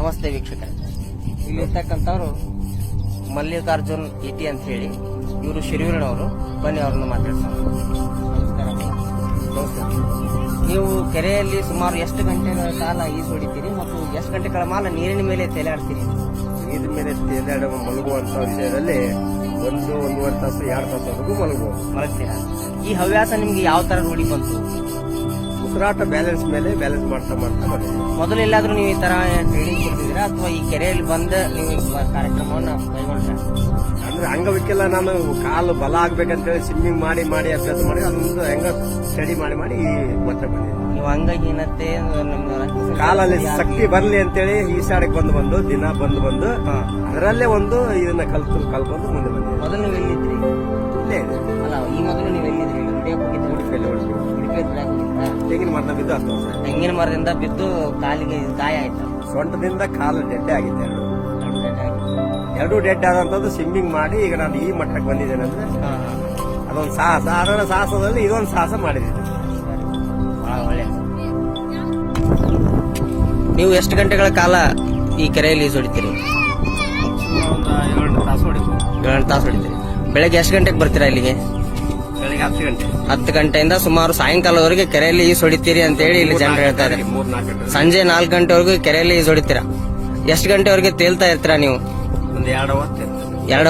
ನಮಸ್ತೆ ವೀಕ್ಷಕರೇ. ಇಲ್ಲಿರ್ತಕ್ಕಂಥವ್ರು ಮಲ್ಲಿಕಾರ್ಜುನ್ ಇಟಿ ಅಂತ ಹೇಳಿ ಇವರು ಶಿರೂರಿನವರು ಬನ್ನಿ ಅವ್ರನ್ನ ಮಾತಾಡ್ತಾರೆ ನಮಸ್ಕಾರ. ನಮಸ್ಕಾರ ನೀವು ಕೆರೆಯಲ್ಲಿ ಸುಮಾರು ಎಷ್ಟು ಗಂಟೆಗಳ ಕಾಲ ಈಜು ಹೊಡಿತೀರಿ ಮತ್ತು ಎಷ್ಟು ಗಂಟೆಗಳ ಕಾಲ ನೀರಿನ ಮೇಲೆ ತೇಲಾಡ್ತೀರಿ? ನೀರಿನ ಮೇಲೆ ತೇಲಾಡುವ ಮಲಗುವಂತ ವಿಷಯದಲ್ಲಿ ಒಂದು ಒಂದೂವರೆ ತಾಸು ಎರಡು ತಾಸು ಮಲಗುವ. ಮಲಗ್ತೀರಾ? ಈ ಹವ್ಯಾಸ ನಿಮ್ಗೆ ಯಾವ ತರ ರೂಢಿ ಬಂತು? ಉಸಿರಾಟ ಬ್ಯಾಲೆನ್ಸ್ ಮೇಲೆ ಬ್ಯಾಲೆನ್ಸ್ ಮಾಡ್ತಾ ಮಾಡ್ತಾ ಮೊದಲು ಎಲ್ಲಾದ್ರೂ ನೀವು ಈ ತರ ಟ್ರೈನಿಂಗ್ ಕೊಡ್ತಿದ್ದೀರಾ? ಅಥವಾ ಈ ಕೆರೆಯಲ್ಲಿ ಬಂದು ನೀವು ಈ ಕಾರ್ಯಕ್ರಮವನ್ನು ಕೈಗೊಂಡ್ರೆ? ಅಂದ್ರೆ ಅಂಗವಿಕೆಲ್ಲ ನಾನು ಕಾಲು ಬಲ ಆಗ್ಬೇಕಂತೇಳಿ ಸ್ವಿಮ್ಮಿಂಗ್ ಮಾಡಿ ಮಾಡಿ ಅಭ್ಯಾಸ ಮಾಡಿ ಅದೊಂದು ಹೆಂಗ ಸ್ಟಡಿ ಮಾಡಿ ಮಾಡಿ ಈ ಮತ್ತೆ ಬಂದಿದ್ದೀನಿ. ನೀವು ಅಂಗಹೀನತೆ ನಮ್ಮ ಕಾಲಲ್ಲಿ ಶಕ್ತಿ ಬರ್ಲಿ ಅಂತೇಳಿ ಈಸಾಡಕ್ ಬಂದು ಬಂದು ದಿನ ಬಂದು ಬಂದು ಅದರಲ್ಲೇ ಒಂದು ಇದನ್ನ ಕಲ್ತು ಕಲ್ಕೊಂಡು ಮುಂದೆ ಬಂದಿದ್ದೀನಿ. ಮೊದಲು ನೀವು ಎಲ್ಲಿದ್ರಿ? ಇಲ್ಲೇ ಅಲ್ಲ ಈ ಮೊದಲು ನೀವು ಎಲ್ಲಿದ್ರಿ? ದುಡಿಯಕ್ಕೆ ಹೋಗಿದ್ರಿ ಉಡುಪಿಯಲ್ಲಿ ಹೊಡೆದು ದುಡಿಯಕ್ಕೆ ತೆಂಗಿನ ಮರದ ಬಿದ್ದು ತೆಂಗಿನ ಮರದಿಂದ ಬಿದ್ದು ಕಾಲಿಗೆ ಗಾಯ ಆಯ್ತು. ಸೊಂಟದಿಂದ ಕಾಲು ಡೆಡ್ ಆಗಿದೆ ಎರಡು. ಎರಡು ಡೆಡ್ ಆದಂತದ್ದು ಸ್ವಿಮ್ಮಿಂಗ್ ಮಾಡಿ ಈಗ ನಾನು ಈ ಮಟ್ಟಕ್ಕೆ ಬಂದಿದ್ದೇನೆ ಅಂದ್ರೆ ಅದೊಂದು ಸಾಹಸ. ಅದರ ಸಾಹಸದಲ್ಲಿ ಇದೊಂದು ಸಾಹಸ ಮಾಡಿದ್ದೀನಿ. ಒಳ್ಳೆ. ನೀವು ಎಷ್ಟು ಗಂಟೆಗಳ ಕಾಲ ಈ ಕೆರೆಯಲ್ಲಿ ಈಜು ಹೊಡಿತೀರಿ? ಒಂದು ಏಳು ತಾಸು ಹೊಡಿಬೋದು ಏಳು ತಾಸು ಹೊಡಿತೀರಿ. ಬೆಳಗ್ಗೆ ಎಷ್ಟು ಗಂಟೆಗೆ ಬರ್ತೀರಾ ಇಲ್ಲಿಗೆ? ಹತ್ತು ಗಂಟೆ. ಹತ್ತು ಗಂಟೆಯಿಂದ ಸುಮಾರು ಸಾಯಂಕಾಲವರೆಗೆ ಕೆರೆಯಲ್ಲಿ ಈಜು ಹೊಡಿತೀರಿ ಅಂತ ಹೇಳಿ ಇಲ್ಲಿ ಜನರು ಹೇಳ್ತಾರೆ. ಮೂರ್ ನಾಲ್ಕು ಗಂಟೆ ಸಂಜೆ ನಾಲ್ಕು ಗಂಟೆವರೆಗೂ ಕೆರೆಯಲ್ಲಿ ಈಜು ಹೊಡಿತೀರಾ ಎಷ್ಟು ಗಂಟೆವರೆಗೆ ತೇಲ್ತಾ ಇರ್ತೀರಾ ನೀವು? ಒಂದು ಎರಡು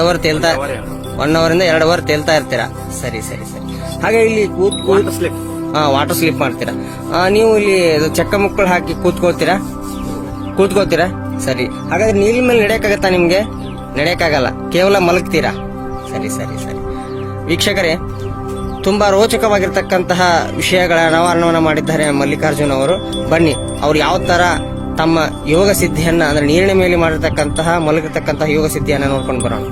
ಅವರ್ ತೇಲ್ತಾ ಎರಡು ಒನ್ ಅವರ್ ಇಂದ ಎರಡು ಅವರ್ ತೇಲ್ತಾ ಇರ್ತೀರಾ? ಸರಿ ಸರಿ ಸರಿ. ಹಾಗೆ ಇಲ್ಲಿ ಕೂತ್ ವಾಟರ್ ಸ್ಲಿಪ್ ಹಾ ವಾಟರ್ ಸ್ಲಿಪ್ ಮಾಡ್ತೀರಾ. ಆ, ನೀವು ಇಲ್ಲಿ ಇದು ಚಕ್ಕ ಮುಕ್ಕಳು ಹಾಕಿ ಕೂತ್ಕೋತೀರಾ? ಕೂತ್ಕೋತೀರಾ? ಸರಿ. ಹಾಗಾದ್ರೆ ನೀರಿನ ಮೇಲೆ ನಡೆಯಕ್ಕಾಗತ್ತಾ ನಿಮ್ಗೆ? ನಡೆಯಕಾಗಲ್ಲ ಕೇವಲ ಮಲಗ್ತೀರಾ? ಸರಿ ಸರಿ ಸರಿ. ವೀಕ್ಷಕರೇ ತುಂಬಾ ರೋಚಕವಾಗಿರ್ತಕ್ಕಂತಹ ವಿಷಯಗಳ ಅನಾವರಣವನ್ನು ಮಾಡಿದ್ದಾರೆ ಮಲ್ಲಿಕಾರ್ಜುನ್ ಅವರು. ಬನ್ನಿ, ಅವ್ರು ಯಾವ ತರ ತಮ್ಮ ಯೋಗ ಸಿದ್ಧಿಯನ್ನ, ಅಂದ್ರೆ ನೀರಿನ ಮೇಲೆ ಮಾಡಿರ್ತಕ್ಕಂತಹ, ಮಲಗಿರ್ತಕ್ಕಂತಹ ಯೋಗ ಸಿದ್ಧಿಯನ್ನ ನೋಡ್ಕೊಂಡು ಬರೋಣ.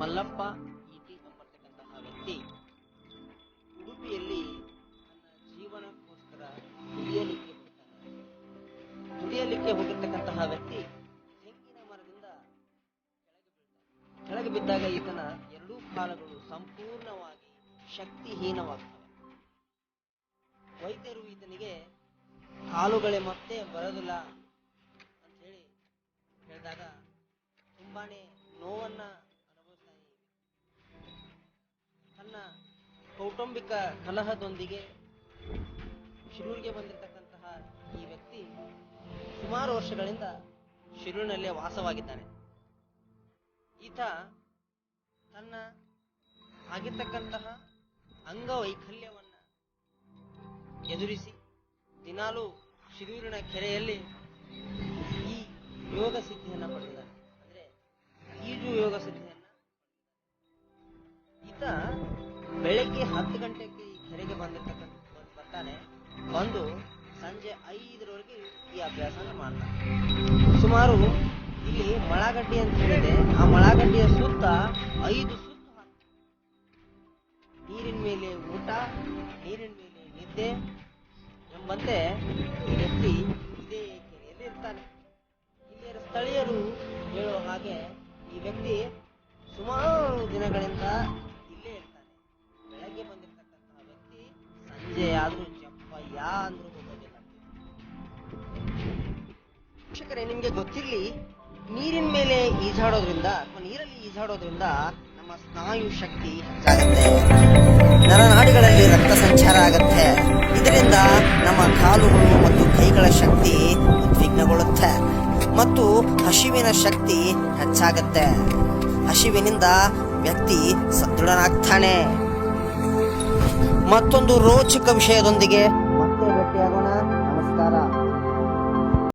ಮಲ್ಲಪ್ಪ ಹೋಗಿರ್ತಕ್ಕಂತಹ ವ್ಯಕ್ತಿ ತೆಂಗಿನ ಮರದಿಂದ ಕೆಳಗೆ ಬೀಳ್ತಾನೆ ಕೆಳಗೆ ಬಿದ್ದಾಗ ಈತನ ಎರಡೂ ಕಾಲಗಳು ಸಂಪೂರ್ಣವಾಗಿ ಶಕ್ತಿಹೀನವಾಗ್ತವೆ. ವೈದ್ಯರು ಈತನಿಗೆ ಕಾಲುಗಳೇ ಮತ್ತೆ ಬರೋದಿಲ್ಲ ಅಂತ ಹೇಳಿ ಹೇಳಿದಾಗ ತುಂಬಾನೇ ನೋವನ್ನ ಅನುಭವಿಸ್ತಾನೆ ತನ್ನ ಕೌಟುಂಬಿಕ ಕಲಹದೊಂದಿಗೆ ಶಿರೂರಿಗೆ ವ್ಯಕ್ತಿ ಸುಮಾರು ವರ್ಷಗಳಿಂದ ಶಿರೂರಿನಲ್ಲೇ ವಾಸವಾಗಿದ್ದಾನೆ. ಈತ ತನ್ನ ಆಗಿರ್ತಕ್ಕಂತಹ ಅಂಗವೈಕಲ್ಯವನ್ನ ಎದುರಿಸಿ ದಿನಾಲೂ ಶಿರೂರಿನ ಕೆರೆಯಲ್ಲಿ ಈ ಯೋಗ ಸಿದ್ಧಿಯನ್ನ ಪಡೆದಿದ್ದಾನೆ. ಅಂದ್ರೆ ಈಜು ಯೋಗ ಸಿದ್ಧಿಯನ್ನ ಈತ ಬೆಳಗ್ಗೆ ಹತ್ತು ಗಂಟೆಗೆ ಈ ಕೆರೆಗೆ ಬಂದಿರ್ತಕ್ಕಂಥ ಬಂದ್- ಬರ್ತಾನೆ ಬಂದು ಸಂಜೆ ಐದರವರೆಗೆ ಈ ಅಭ್ಯಾಸನ ಮಾಡ್ತಾರೆ ಸುಮಾರು ಇಲ್ಲಿ ಮಳಗಡ್ಡಿ ಅಂತ ಹೇಳಿದೆ ಆ ಮಳಗಡ್ಡಿಯ ಸುತ್ತ ಐದು ಸುತ್ತು ನೀರಿನ ಮೇಲೆ ಊಟ, ನೀರಿನ ಮೇಲೆ ನಿದ್ದೆ ಎಂಬಂತೆ ವ್ಯಕ್ತಿ ಇದೇ ಕೆರೆಯಲ್ಲಿ ಇರ್ತಾನೆ. ಇಲ್ಲಿಯ ಸ್ಥಳೀಯರು ಹೇಳೋ ಹಾಗೆ ಈ ವ್ಯಕ್ತಿ ಸುಮಾರು ದಿನಗಳಿಂದ ಇಲ್ಲೇ ಇರ್ತಾನೆ. ಬೆಳಗ್ಗೆ ಬಂದಿರತಕ್ಕಂತಹ ವ್ಯಕ್ತಿ ಸಂಜೆ ಆದ್ರೂ ಚಪ್ಪ ಯಾ ಅಂದ್ರೂ ನಿಮಗೆ ನಿಮ್ಗೆ ಗೊತ್ತಿರ್ಲಿ, ನೀರಿನ ಮೇಲೆ ಈಜಾಡೋದ್ರಿಂದ ಅಥವಾ ನೀರಲ್ಲಿ ಈಜಾಡೋದ್ರಿಂದ ನಮ್ಮ ಸ್ನಾಯು ಶಕ್ತಿ ಹೆಚ್ಚಾಗುತ್ತೆ. ನರನಾಡಿಗಳಲ್ಲಿ ರಕ್ತ ಸಂಚಾರ ಆಗುತ್ತೆ. ಇದರಿಂದ ನಮ್ಮ ಕಾಲುಗಳು ಮತ್ತು ಕೈಗಳ ಶಕ್ತಿ ಉದ್ವಿಗ್ನಗೊಳ್ಳುತ್ತೆ. ಮತ್ತು ಹಸಿವಿನ ಶಕ್ತಿ ಹೆಚ್ಚಾಗುತ್ತೆ. ಹಸಿವಿನಿಂದ ವ್ಯಕ್ತಿ ಸದೃಢನಾಗ್ತಾನೆ. ಮತ್ತೊಂದು ರೋಚಕ ವಿಷಯದೊಂದಿಗೆ